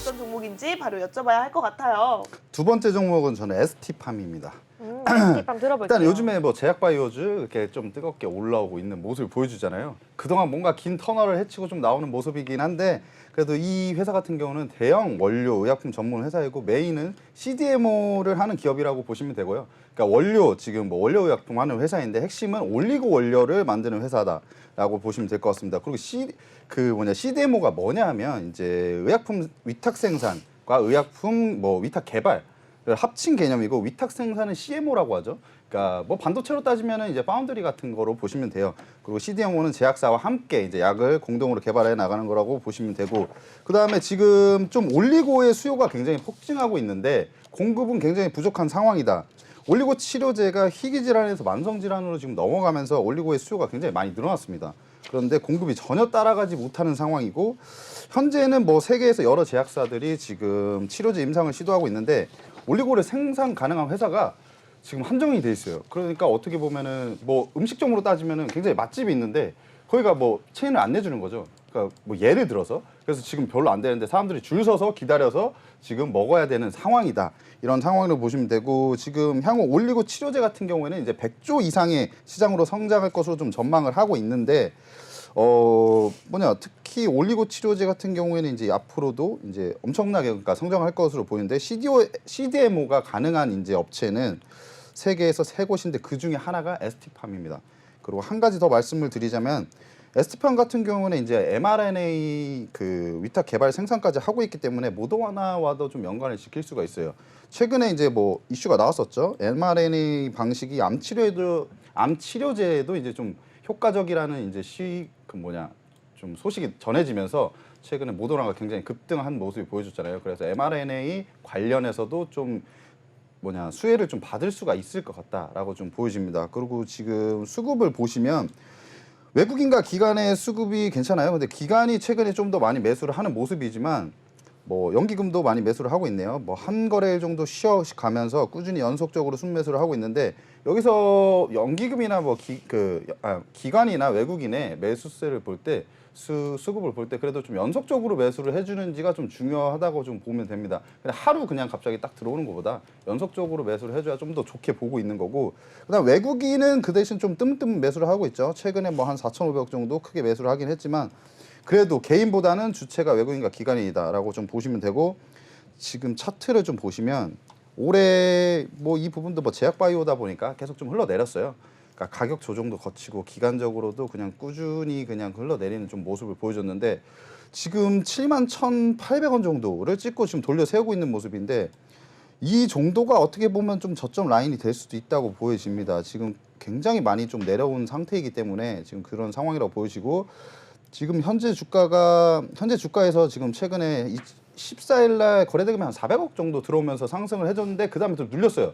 어떤 종목인지 바로 여쭤봐야 할 것 같아요. 두 번째 종목은 저는 ST팜입니다. 음, ST팜 들어볼게요. 일단 요즘에 뭐 제약 바이오즈 이렇게 좀 뜨겁게 올라오고 있는 모습을 보여주잖아요. 그동안 뭔가 긴 터널을 헤치고 좀 나오는 모습이긴 한데 그래도 이 회사 같은 경우는 대형 원료 의약품 전문 회사이고 메인은 CDMO를 하는 기업이라고 보시면 되고요. 그러니까 원료 지금 뭐 원료 의약품 하는 회사인데 핵심은 올리고 원료를 만드는 회사다라고 보시면 될 것 같습니다. 그리고 C 그 뭐냐 CDMO가 뭐냐하면 이제 의약품 위탁 생산과 의약품 뭐 위탁 개발 를 합친 개념이고 위탁 생산은 CMO라고 하죠. 그러니까 뭐 반도체로 따지면은 이제 파운드리 같은 거로 보시면 돼요. 그리고 CDMO는 제약사와 함께 이제 약을 공동으로 개발해 나가는 거라고 보시면 되고 그다음에 지금 좀 올리고의 수요가 굉장히 폭증하고 있는데 공급은 굉장히 부족한 상황이다. 올리고 치료제가 희귀 질환에서 만성 질환으로 지금 넘어가면서 올리고의 수요가 굉장히 많이 늘어났습니다. 그런데 공급이 전혀 따라가지 못하는 상황이고 현재는 뭐 세계에서 여러 제약사들이 지금 치료제 임상을 시도하고 있는데 올리고를 생산 가능한 회사가 지금 한정이 돼 있어요. 그러니까 어떻게 보면은 뭐 음식점으로 따지면은 굉장히 맛집이 있는데 거기가 뭐 체인을 안 내주는 거죠. 그러니까 뭐 예를 들어서 그래서 지금 별로 안 되는데 사람들이 줄 서서 기다려서 지금 먹어야 되는 상황이다. 이런 상황으로 보시면 되고 지금 향후 올리고 치료제 같은 경우에는 이제 100조 이상의 시장으로 성장할 것으로 좀 전망을 하고 있는데 어 뭐냐 특히 올리고 치료제 같은 경우에는 이제 앞으로도 이제 엄청나게 그러니까 성장할 것으로 보이는데 CDO, CDMO가 가능한 이제 업체는 세계에서 세 곳인데 그 중에 하나가 ST팜입니다. 그리고 한 가지 더 말씀을 드리자면 ST팜 같은 경우는 이제 mRNA 그 위탁 개발 생산까지 하고 있기 때문에 모더나와도 좀 연관을 지킬 수가 있어요. 최근에 이제 뭐 이슈가 나왔었죠. mRNA 방식이 암 치료에도 암 치료제에도 이제 좀 효과적이라는 이제 시 그 뭐냐 좀 소식이 전해지면서 최근에 모더나가 굉장히 급등한 모습이 보여줬잖아요. 그래서 mRNA 관련해서도 좀 뭐냐 수혜를 좀 받을 수가 있을 것 같다라고 좀 보여집니다. 그리고 지금 수급을 보시면 외국인과 기관의 수급이 괜찮아요. 근데 기관이 최근에 좀 더 많이 매수를 하는 모습이지만 뭐 연기금도 많이 매수를 하고 있네요. 뭐 한 거래일 정도 쉬어 가면서 꾸준히 연속적으로 순매수를 하고 있는데 여기서 연기금이나 뭐 기 그 아, 기관이나 외국인의 매수세를 볼 때 수, 수급을 볼 때 그래도 좀 연속적으로 매수를 해주는지가 좀 중요하다고 좀 보면 됩니다. 근데 하루 그냥 갑자기 딱 들어오는 것보다 연속적으로 매수를 해줘야 좀 더 좋게 보고 있는 거고 그다음 외국인은 그 대신 좀 뜸뜸 매수를 하고 있죠. 최근에 뭐 한 4,500 정도 크게 매수를 하긴 했지만 그래도 개인보다는 주체가 외국인과 기관이다라고 좀 보시면 되고 지금 차트를 좀 보시면 올해 뭐 이 부분도 뭐 제약 바이오다 보니까 계속 좀 흘러내렸어요. 그러니까 가격 조정도 거치고 기간적으로도 그냥 꾸준히 그냥 흘러내리는 좀 모습을 보여줬는데 지금 7만 1,800원 정도를 찍고 지금 돌려 세우고 있는 모습인데 이 정도가 어떻게 보면 좀 저점 라인이 될 수도 있다고 보여집니다. 지금 굉장히 많이 좀 내려온 상태이기 때문에 지금 그런 상황이라고 보여지고 지금 현재 주가가 현재 주가에서 지금 최근에 14일 날 거래대금이 한 400억 정도 들어오면서 상승을 해줬는데 그 다음에 좀 눌렸어요.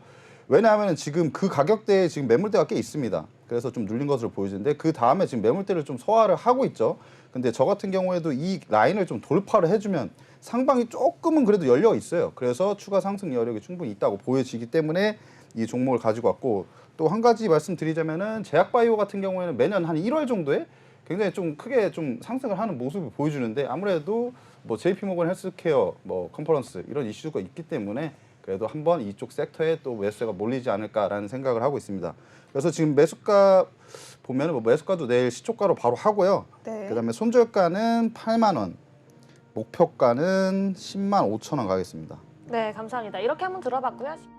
왜냐하면 지금 그 가격대에 지금 매물대가 꽤 있습니다. 그래서 좀 눌린 것으로 보여지는데 그 다음에 지금 매물대를 좀 소화를 하고 있죠. 근데 저 같은 경우에도 이 라인을 좀 돌파를 해주면 상방이 조금은 그래도 열려 있어요. 그래서 추가 상승 여력이 충분히 있다고 보여지기 때문에 이 종목을 가지고 왔고 또 한 가지 말씀드리자면은 제약바이오 같은 경우에는 매년 한 1월 정도에 굉장히 좀 크게 좀 상승을 하는 모습을 보여주는데 아무래도 뭐 JP모건 헬스케어 뭐 컨퍼런스 이런 이슈가 있기 때문에 그래도 한번 이쪽 섹터에 또 매수가 몰리지 않을까라는 생각을 하고 있습니다. 그래서 지금 매수가 보면은 뭐 매수가도 내일 시초가로 바로 하고요. 네. 그다음에 손절가는 8만 원, 목표가는 10만 5천 원 가겠습니다. 네, 감사합니다. 이렇게 한번 들어봤고요.